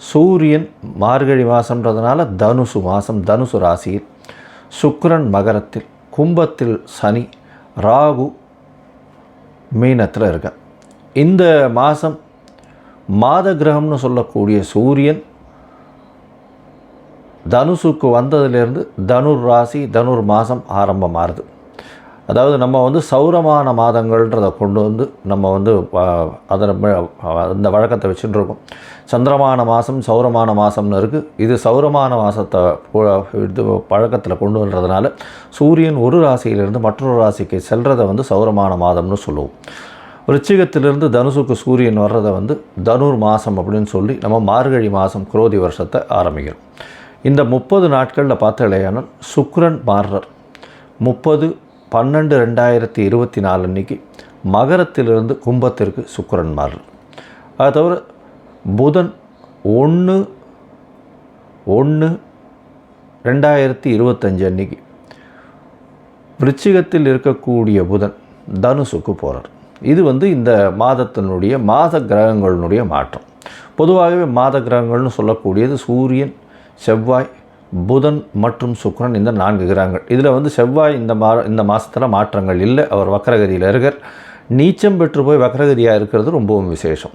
சூரியன் மார்கழி மாதம்ன்றதுனால தனுசு மாதம் தனுசு ராசியில் சுக்கரன் மகரத்தில் கும்பத்தில் சனி ராகு மீனத்தில் இருக்க இந்த மாதம் மாத கிரகம்னு சொல்லக்கூடிய சூரியன் தனுசுக்கு வந்ததுலேருந்து தனுர் ராசி தனுர் மாதம் ஆரம்பமாகுது அதாவது நம்ம வந்து சௌரமான மாதங்கள்ன்றதை கொண்டு வந்து நம்ம வந்து அதை அந்த வழக்கத்தை வச்சுட்டு இருக்கோம். சந்திரமான மாதம் சௌரமான மாதம்னு இருக்குது இது சௌரமான மாதத்தை இது பழக்கத்தில் கொண்டு வர்றதுனால சூரியன் ஒரு ராசியிலிருந்து மற்றொரு ராசிக்கு செல்றதை வந்து சௌரமான மாதம்னு சொல்லுவோம். ரிச்சிகத்திலிருந்து தனுசுக்கு சூரியன் வர்றதை வந்து தனுர் மாதம் அப்படின்னு சொல்லி நம்ம மார்கழி மாதம் குரோதி வருஷத்தை ஆரம்பிக்கிறோம். இந்த முப்பது நாட்களில் பார்த்தாலேயானால் சுக்ரன் மார்ரர் முப்பது பன்னெண்டு ரெண்டாயிரத்தி இருபத்தி நாலு அன்றைக்கி மகரத்திலிருந்து கும்பத்திற்கு சுக்கரன் மாறுறார் அதை தவிர புதன் ஒன்று ஒன்று ரெண்டாயிரத்தி இருபத்தஞ்சு அன்னைக்கு. விருச்சிகத்தில் இருக்கக்கூடிய புதன் தனுசுக்கு போகிறார் இது வந்து இந்த மாதத்தினுடைய மாத கிரகங்களினுடைய மாற்றம். பொதுவாகவே மாத கிரகங்கள்னு சொல்லக்கூடியது சூரியன் செவ்வாய் புதன் மற்றும் சுக்கரன் இந்த நான்கு கிரகங்கள். இதில் வந்து செவ்வாய் இந்த மா இந்த மாதத்தில் மாற்றங்கள் இல்லை. அவர் வக்கரகதியில் இருக்கார். நீச்சம் பெற்று போய் வக்கரகதியாக இருக்கிறது ரொம்பவும் விசேஷம்.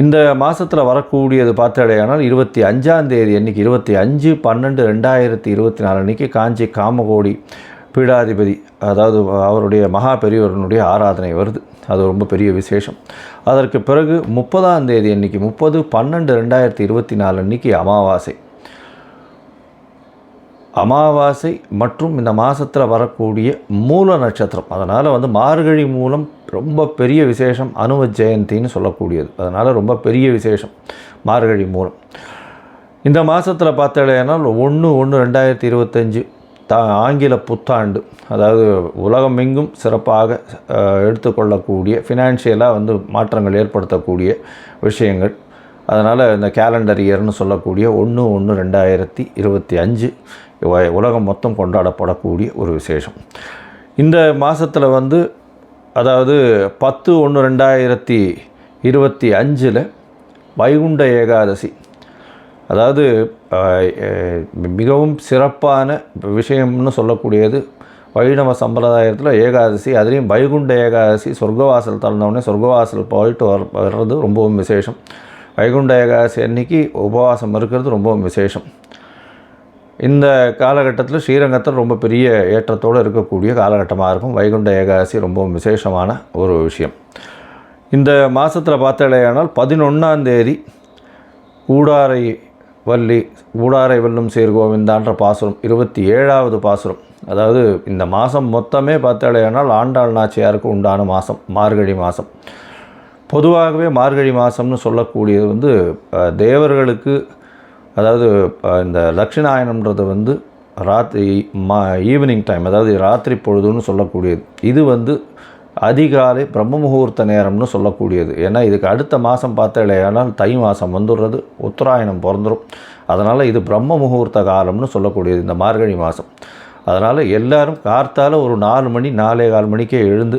இந்த மாதத்தில் வரக்கூடியது பார்த்தடையானால் இருபத்தி அஞ்சாம் தேதி அன்றைக்கி இருபத்தி அஞ்சு பன்னெண்டு ரெண்டாயிரத்தி இருபத்தி நாலு அன்றைக்கி காஞ்சி காமகோடி பீடாதிபதி அதாவது அவருடைய மகா பெரியவரனுடைய ஆராதனை வருது. அது ரொம்ப பெரிய விசேஷம். அதற்கு பிறகு முப்பதாம் தேதி அன்றைக்கி முப்பது பன்னெண்டு ரெண்டாயிரத்தி இருபத்தி நாலு அன்றைக்கி அமாவாசை. அமாவாசை மற்றும் இந்த மாதத்தில் வரக்கூடிய மூல நட்சத்திரம். அதனால் வந்து மார்கழி மூலம் ரொம்ப பெரிய விசேஷம் அனும ஜெயந்தின்னு சொல்லக்கூடியது. அதனால் ரொம்ப பெரிய விசேஷம் மார்கழி மூலம். இந்த மாதத்தில் பார்த்தாலேனால் ஒன்று ஒன்று ரெண்டாயிரத்தி இருபத்தஞ்சு தா ஆங்கில புத்தாண்டு. அதாவது உலகமெங்கும் சிறப்பாக எடுத்துக்கொள்ளக்கூடிய ஃபினான்ஷியலாக வந்து மாற்றங்கள் ஏற்படுத்தக்கூடிய விஷயங்கள். அதனால் இந்த கேலண்டர் இயர்னு சொல்லக்கூடிய ஒன்று ஒன்று ரெண்டாயிரத்தி இருபத்தி அஞ்சு உலகம் மொத்தம் கொண்டாடப்படக்கூடிய ஒரு விசேஷம். இந்த மாதத்தில் வந்து அதாவது பத்து ஒன்று ரெண்டாயிரத்தி இருபத்தி அஞ்சில் வைகுண்ட ஏகாதசி. அதாவது மிகவும் சிறப்பான விஷயம்னு சொல்லக்கூடியது வைணவ சம்பிரதாயத்தில் ஏகாதசி அதுலேயும் வைகுண்ட ஏகாதசி சொர்க்கவாசல் திறந்தவுடனே சொர்க்கவாசல் போயிட்டு வர வர்றது ரொம்பவும் விசேஷம். வைகுண்ட ஏகாதசி அன்னைக்கு உபவாசம் இருக்கிறது ரொம்பவும் விசேஷம். இந்த காலகட்டத்தில் ஸ்ரீரங்கத்தில் ரொம்ப பெரிய ஏற்றத்தோடு இருக்கக்கூடிய காலகட்டமாக இருக்கும். வைகுண்ட ஏகாதசி ரொம்பவும் விசேஷமான ஒரு விஷயம். இந்த மாதத்தில் பார்த்தாலேயானால் பதினொன்றாம் தேதி கூடாரை வள்ளி கூடாரை வெல்லும் சேர் கோவிந்தான்ற பாசுரம் இருபத்தி ஏழாவது பாசுரம். அதாவது இந்த மாதம் மொத்தமே பார்த்தாலேயானால் ஆண்டாள் நாச்சியாருக்கு உண்டான மாதம் மார்கழி மாதம் பொதுவாகவே மார்கழி மாதம்னு சொல்லக்கூடியது வந்து தேவர்களுக்கு அதாவது இந்த தட்சிணாயனம்ன்றது வந்து ராத்திரி மா ஈவினிங் டைம் அதாவது ராத்திரி பொழுதுன்னு சொல்லக்கூடியது. இது வந்து அதிகாலை பிரம்ம முகூர்த்த நேரம்னு சொல்லக்கூடியது. ஏன்னா இதுக்கு அடுத்த மாதம் பார்த்தாலேயானால் தை மாதம் வந்துடுறது உத்தராயணம் பிறந்துடும் அதனால் இது பிரம்ம முகூர்த்த காலம்னு சொல்லக்கூடியது இந்த மார்கழி மாதம் அதனால் எல்லோரும் கார்த்தால் ஒரு நாலு மணி நாலே கால் மணிக்கே எழுந்து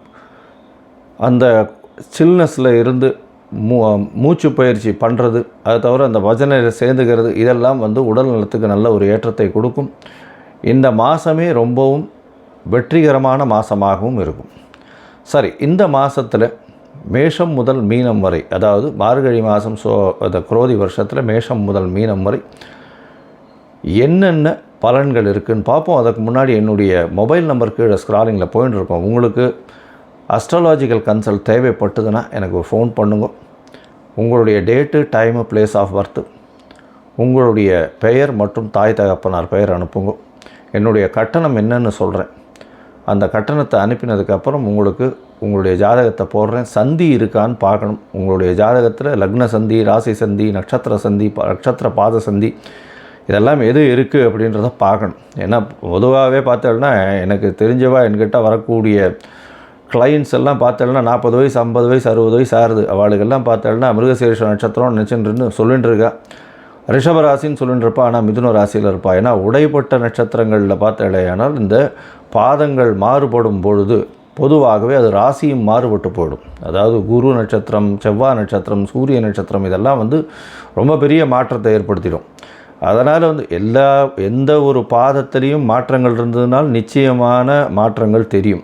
அந்த சில்னஸில் இருந்து மூ மூச்சு பயிற்சி பண்ணுறது அது தவிர அந்த பஜனை சேர்ந்துக்கிறது இதெல்லாம் வந்து உடல் நலத்துக்கு நல்ல ஒரு ஏற்றத்தை கொடுக்கும். இந்த மாதமே ரொம்பவும் வெற்றிகரமான மாதமாகவும் இருக்கும். சரி இந்த மாதத்தில் மேஷம் முதல் மீனம் வரை அதாவது மார்கழி மாதம் சோ அந்த குரோதி வருஷத்தில் மேஷம் முதல் மீனம் வரை என்னென்ன பலன்கள் இருக்குதுன்னு பார்ப்போம். அதுக்கு முன்னாடி என்னுடைய மொபைல் நம்பர் கீழே ஸ்க்ராலிங்கில் போயின்னு இருக்கோம். உங்களுக்கு அஸ்ட்ராலாஜிக்கல் கன்சல்ட் தேவைப்பட்டதுன்னா எனக்கு ஃபோன் பண்ணுங்க. உங்களுடைய date time place of birth உங்களுடைய பெயர் மற்றும் தாய் தகப்பனார் பெயர் அனுப்புங்க. என்னுடைய கட்டணம் என்னன்னு சொல்கிறேன் அந்த கட்டணத்தை அனுப்பினதுக்கப்புறம் உங்களுக்கு உங்களுடைய ஜாதகத்தை போடுறேன். சந்தி இருக்கான்னு பார்க்கணும். உங்களுடைய ஜாதகத்தில் லக்ன சந்தி ராசி சந்தி நட்சத்திர சந்தி நட்சத்திர பாத சந்தி இதெல்லாம் எது இருக்குது அப்படின்றத பார்க்கணும். ஏன்னா பொதுவாகவே பார்த்தோம்னா எனக்கு தெரிஞ்சவா என்கிட்ட வரக்கூடிய கிளைண்ட்ஸ் எல்லாம் பார்த்தோம்னா நாற்பது வயசு ஐம்பது வயசு அறுபது வயசு ஆறுது. அவளுக்கெல்லாம் பார்த்தோம்னா மிருகசீரிஷ நட்சத்திரம் நினச்சின்னு சொல்லிட்டு இருக்கா ரிஷபராசின்னு சொல்லிட்டு இருப்பா ஆனால் மிதுன ராசியில் இருப்பா. ஏன்னா உடைப்பட்ட நட்சத்திரங்களில் பார்த்தாலேயானால் இந்த பாதங்கள் மாறுபடும் பொழுது பொதுவாகவே அது ராசியும் மாறுபட்டு போயிடும். அதாவது குரு நட்சத்திரம் செவ்வாய் நட்சத்திரம் சூரிய நட்சத்திரம் இதெல்லாம் வந்து ரொம்ப பெரிய மாற்றத்தை ஏற்படுத்திடும். அதனால் வந்து எல்லா எந்த ஒரு பாதத்திலையும் மாற்றங்கள் இருந்ததுனால் நிச்சயமான மாற்றங்கள் தெரியும்.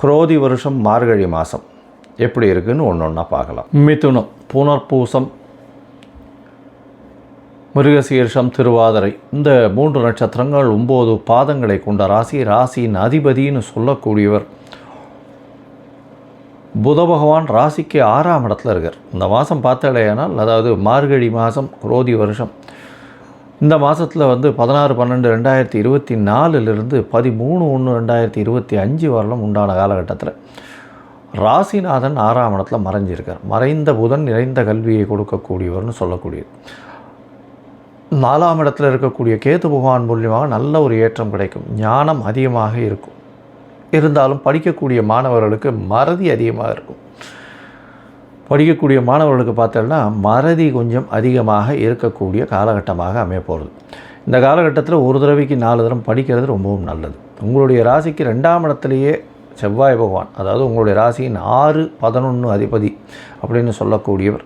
குரோதி வருஷம் மார்கழி மாதம் எப்படி இருக்குன்னு ஒன்று ஒன்றா பார்க்கலாம். மிதுனம் புனர்பூசம் மிருகசீர்ஷம் திருவாதிரை. இந்த மூன்று நட்சத்திரங்கள் ஒம்பது பாதங்களை கொண்ட ராசி ராசியின் அதிபதின்னு சொல்லக்கூடியவர். புத பகவான் ராசிக்கு ஆறாம் இடத்துல இருக்கார். இந்த மாதம் பார்த்தாலேயானால் அதாவது மார்கழி மாதம் குரோதி வருஷம். இந்த மாதத்தில் வந்து பதினாறு பன்னெண்டு ரெண்டாயிரத்தி இருபத்தி நாலுலேருந்து பதிமூணு ஒன்று ரெண்டாயிரத்தி இருபத்தி அஞ்சு வரலும் உண்டான காலகட்டத்தில் ராசிநாதன் ஆறாம் இடத்துல மறைஞ்சிருக்கார். மறைந்த புதன் நிறைந்த கல்வியை கொடுக்கக்கூடியவர்னு சொல்லக்கூடியது. நாலாம் இடத்துல இருக்கக்கூடிய கேத்து பகவான் மூலியமாக நல்ல ஒரு ஏற்றம் கிடைக்கும். ஞானம் அதிகமாக இருக்கும். இருந்தாலும் படிக்கக்கூடிய மாணவர்களுக்கு மறதி அதிகமாக இருக்கும். படிக்கக்கூடிய மாணவர்களுக்கு பார்த்தோம்னா மறதி கொஞ்சம் அதிகமாக இருக்கக்கூடிய காலகட்டமாக அமையப்போகிறது இந்த காலகட்டத்தில் ஒரு தடவைக்கு நாலு தரம் படிக்கிறது ரொம்பவும் நல்லது. உங்களுடைய ராசிக்கு ரெண்டாம் இடத்துலையே செவ்வாய் பகவான் அதாவது உங்களுடைய ராசியின் ஆறு பதினொன்று அதிபதி அப்படின்னு சொல்லக்கூடியவர்.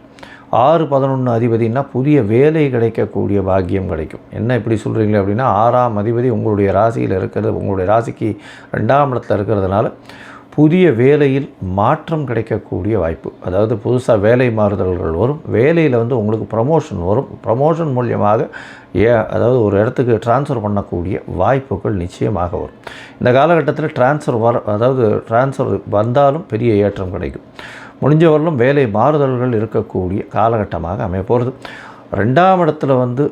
ஆறு பதினொன்று அதிபதினா புதிய வேலை கிடைக்கக்கூடிய பாக்கியம் கிடைக்கும். என்ன இப்படி சொல்கிறீங்களே அப்படின்னா ஆறாம் அதிபதி உங்களுடைய ராசியில் இருக்கிறது உங்களுடைய ராசிக்கு ரெண்டாம் இடத்துல இருக்கிறதுனால புதிய வேலையில் மாற்றம் கிடைக்கக்கூடிய வாய்ப்பு. அதாவது புதுசாக வேலை மாறுதல்கள் வரும். வேலையில் வந்து உங்களுக்கு ப்ரமோஷன் வரும். ப்ரமோஷன் மூலியமாக ஏ அதாவது ஒரு இடத்துக்கு ட்ரான்ஸ்ஃபர் பண்ணக்கூடிய வாய்ப்புகள் நிச்சயமாக வரும். இந்த காலகட்டத்தில் ட்ரான்ஸ்ஃபர் வர அதாவது ட்ரான்ஸ்ஃபர் வந்தாலும் பெரிய ஏற்றம் கிடைக்கும். முடிஞ்சவரையிலும் வேலை மாறுதல்கள் இருக்கக்கூடிய காலகட்டமாக அமைய போகிறது ரெண்டாம் இடத்துல வந்து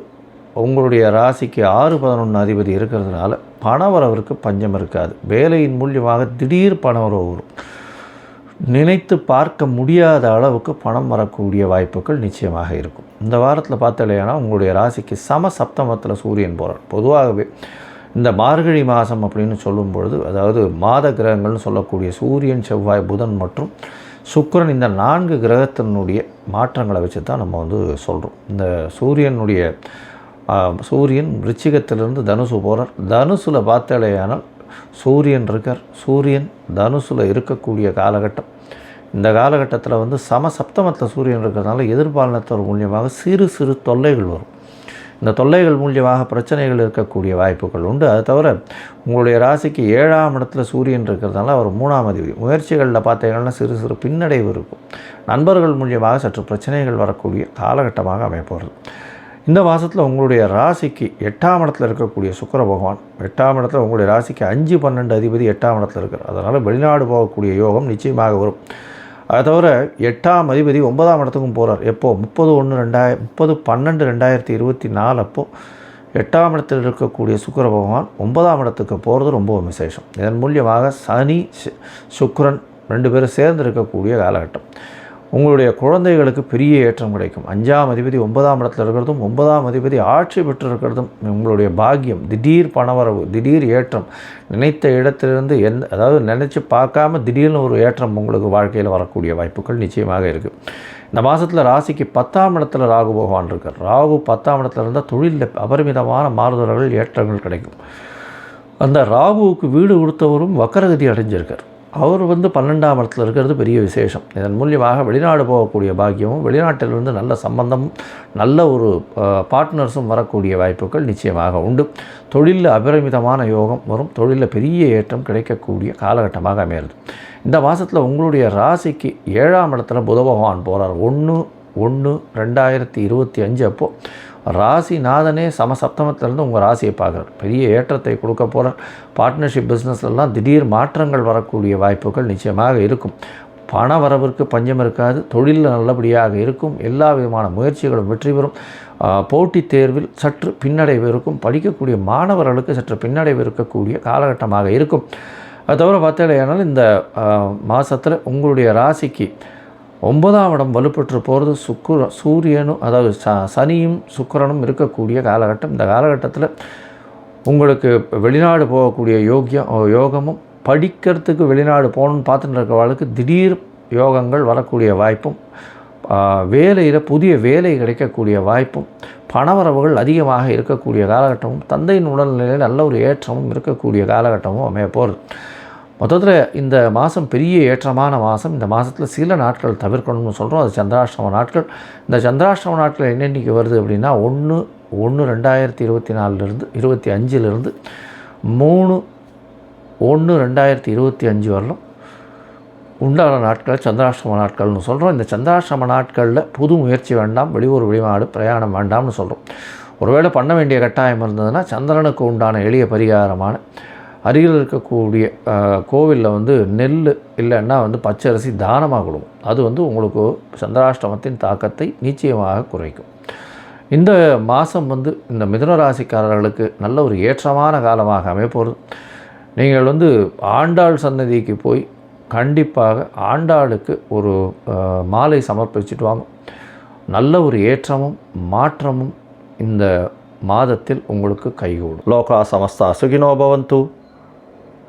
உங்களுடைய ராசிக்கு ஆறு பதினொன்று அதிபதி இருக்கிறதுனால பணவரவருக்கு பஞ்சம் இருக்காது. வேலையின் மூலியமாக திடீர் பணவரவு வரும். நினைத்து பார்க்க முடியாத அளவுக்கு பணம் வரக்கூடிய வாய்ப்புகள் நிச்சயமாக இருக்கும். இந்த வாரத்தில் பார்த்தாலேனா உங்களுடைய ராசிக்கு சம சப்தமத்தில் சூரியன் போகிறார் பொதுவாகவே இந்த மார்கழி மாதம் அப்படின்னு சொல்லும் பொழுது அதாவது மாத கிரகங்கள்னு சொல்லக்கூடிய சூரியன் செவ்வாய் புதன் மற்றும் சுக்கிரன் இந்த நான்கு கிரகத்தினுடைய மாற்றங்களை வச்சு தான் நம்ம வந்து சொல்கிறோம் இந்த சூரியனுடைய சூரியன் ரிச்சிகத்திலிருந்து தனுசு போகிறார் தனுசில் பார்த்தாலேயானால் சூரியன் இருக்கார். சூரியன் தனுசில் இருக்கக்கூடிய காலகட்டம். இந்த காலகட்டத்தில் வந்து சம சப்தமத்தில் சூரியன் இருக்கிறதுனால எதிர்பாலனத்தோர் மூலியமாக சிறு சிறு தொல்லைகள் வரும். இந்த தொல்லைகள் மூலியமாக பிரச்சனைகள் இருக்கக்கூடிய வாய்ப்புகள் உண்டு. அது தவிர உங்களுடைய ராசிக்கு ஏழாம் இடத்துல சூரியன் இருக்கிறதுனால அவர் மூணாம் அதிபதி. முயற்சிகளில் பார்த்தீங்கன்னா சிறு சிறு பின்னடைவு இருக்கும். நண்பர்கள் மூலியமாக சற்று பிரச்சனைகள் வரக்கூடிய காலகட்டமாக அமைப்போகிறது இந்த மாதத்தில் உங்களுடைய ராசிக்கு எட்டாம் இடத்துல இருக்கக்கூடிய சுக்கிர பகவான் எட்டாம் இடத்துல உங்களுடைய ராசிக்கு அஞ்சு பன்னெண்டு அதிபதி எட்டாம் இடத்துல இருக்கார். அதனால் வெளிநாடு போகக்கூடிய யோகம் நிச்சயமாக வரும். அதை தவிர எட்டாம் அதிபதி ஒன்பதாம் இடத்துக்கும் போகிறார் எப்போது முப்பது ஒன்று ரெண்டாயிர முப்பது பன்னெண்டு ரெண்டாயிரத்தி இருபத்தி நாலு அப்போது எட்டாம் இடத்தில் இருக்கக்கூடிய சுக்கிர பகவான் ஒன்பதாம் இடத்துக்கு போகிறது ரொம்ப விசேஷம். இதன் மூலியமாக சனி சுக்ரன் ரெண்டு பேரும் சேர்ந்து இருக்கக்கூடிய காலகட்டம். உங்களுடைய குழந்தைகளுக்கு பெரிய ஏற்றம் கிடைக்கும். அஞ்சாம் அதிபதி ஒன்பதாம் இடத்துல இருக்கிறதும் ஒன்பதாம் அதிபதி ஆட்சி பெற்று இருக்கிறதும் உங்களுடைய பாக்கியம் திடீர் பணவரவு திடீர் ஏற்றம் நினைத்த இடத்திலிருந்து எந்த அதாவது நினச்சி பார்க்காம திடீர்னு ஒரு ஏற்றம் உங்களுக்கு வாழ்க்கையில் வரக்கூடிய வாய்ப்புகள் நிச்சயமாக இருக்குது இந்த மாதத்தில் ராசிக்கு பத்தாம் இடத்துல ராகு பகவான் இருக்கார். ராகு பத்தாம் இடத்துல இருந்தால் தொழிலில் அபரிமிதமான மாறுதல்கள் ஏற்றங்கள் கிடைக்கும். அந்த ராகுவுக்கு வீடு கொடுத்தவரும் வக்கரகதி அடைஞ்சிருக்கார். அவர் வந்து பன்னெண்டாம் இடத்துல இருக்கிறது பெரிய விசேஷம். இதன் மூலியமாக வெளிநாடு போகக்கூடிய பாக்கியமும் வெளிநாட்டிலிருந்து நல்ல சம்பந்தமும் நல்ல ஒரு பார்ட்னர்ஸும் வரக்கூடிய வாய்ப்புகள் நிச்சயமாக உண்டு. தொழிலில் அபரிமிதமான யோகம் வரும். தொழிலில் பெரிய ஏற்றம் கிடைக்கக்கூடிய காலகட்டமாக அமையிறது இந்த மாதத்தில் உங்களுடைய ராசிக்கு ஏழாம் இடத்துல புத பகவான் போகிறார் ஒன்று ஒன்று ரெண்டாயிரத்தி இருபத்தி அஞ்சு அப்போது ராசிநாதனே சமசப்தமத்திலேருந்து உங்கள் ராசியை பார்க்குறார். பெரிய ஏற்றத்தை கொடுக்க போகிறார். பார்ட்னர்ஷிப் பிஸ்னஸ்லாம் திடீர் மாற்றங்கள் வரக்கூடிய வாய்ப்புகள் நிச்சயமாக இருக்கும். பண வரவிற்கு பஞ்சம் இருக்காது. தொழிலில் நல்லபடியாக இருக்கும். எல்லா விதமான முயற்சிகளும் வெற்றி பெறும். போட்டித் தேர்வில் சற்று பின்னடைவு இருக்கும். படிக்கக்கூடிய மாணவர்களுக்கு சற்று பின்னடைவு இருக்கக்கூடிய காலகட்டமாக இருக்கும். அது தவிர பார்த்தீங்கன்னா இந்த மாதத்தில் உங்களுடைய ராசிக்கு ஒன்பதாம் இடம் வலுப்பெற்று போகிறது சுக்குர சூரியனும் அதாவது ச சனியும் சுக்கரனும் இருக்கக்கூடிய காலகட்டம். இந்த காலகட்டத்தில் உங்களுக்கு வெளிநாடு போகக்கூடிய யோக்கியம் யோகமும் படிக்கிறதுக்கு வெளிநாடு போகணும்னு பார்த்துட்டு இருக்கிறவர்களுக்கு திடீர் யோகங்கள் வரக்கூடிய வாய்ப்பும் வேலையில் புதிய வேலை கிடைக்கக்கூடிய வாய்ப்பும் பணவரவுகள் அதிகமாக இருக்கக்கூடிய காலகட்டமும் தந்தையின் உடல்நிலையில் நல்ல ஒரு ஏற்றமும் இருக்கக்கூடிய காலகட்டமும் அமைய போகிறது மொத்தத்தில் இந்த மாதம் பெரிய ஏற்றமான மாதம் இந்த மாதத்தில் சில நாட்கள் தவிர்க்கணும்னு சொல்கிறோம் அது சந்திராஷ்டம நாட்கள். இந்த சந்திராஷ்டம நாட்கள் என்னென்னைக்கு வருது அப்படின்னா ஒன்று ஒன்று ரெண்டாயிரத்தி இருபத்தி நாலுலேருந்து இருபத்தி அஞ்சிலிருந்து மூணு ஒன்று ரெண்டாயிரத்தி இருபத்தி அஞ்சு வரலும் உண்டான நாட்கள் சந்திராஷ்டம நாட்கள்னு சொல்கிறோம் இந்த சந்திராஷ்டம நாட்களில் புது முயற்சி வேண்டாம் வெளியூர் வெளிநாடு பிரயாணம் வேண்டாம்னு சொல்கிறோம் ஒருவேளை பண்ண வேண்டிய கட்டாயம் இருந்ததுன்னா சந்திரனுக்கு உண்டான எளிய பரிகாரமான அருகில் இருக்கக்கூடிய கோவிலில் வந்து நெல் இல்லைன்னா வந்து பச்சரிசி தானமாக கொடுக்கும். அது வந்து உங்களுக்கு சந்திராஷ்டமத்தின் தாக்கத்தை நிச்சயமாக குறைக்கும். இந்த மாதம் வந்து இந்த மிதுன ராசிக்காரர்களுக்கு நல்ல ஒரு ஏற்றமான காலமாக அமைப்போகிறது நீங்கள் வந்து ஆண்டாள் சன்னதிக்கு போய் கண்டிப்பாக ஆண்டாளுக்கு ஒரு மாலை சமர்ப்பிச்சுட்டு வாங்க. நல்ல ஒரு ஏற்றமும் மாற்றமும் இந்த மாதத்தில் உங்களுக்கு கைகூடும். லோகா சமஸ்தா சுகினோபவந்தூ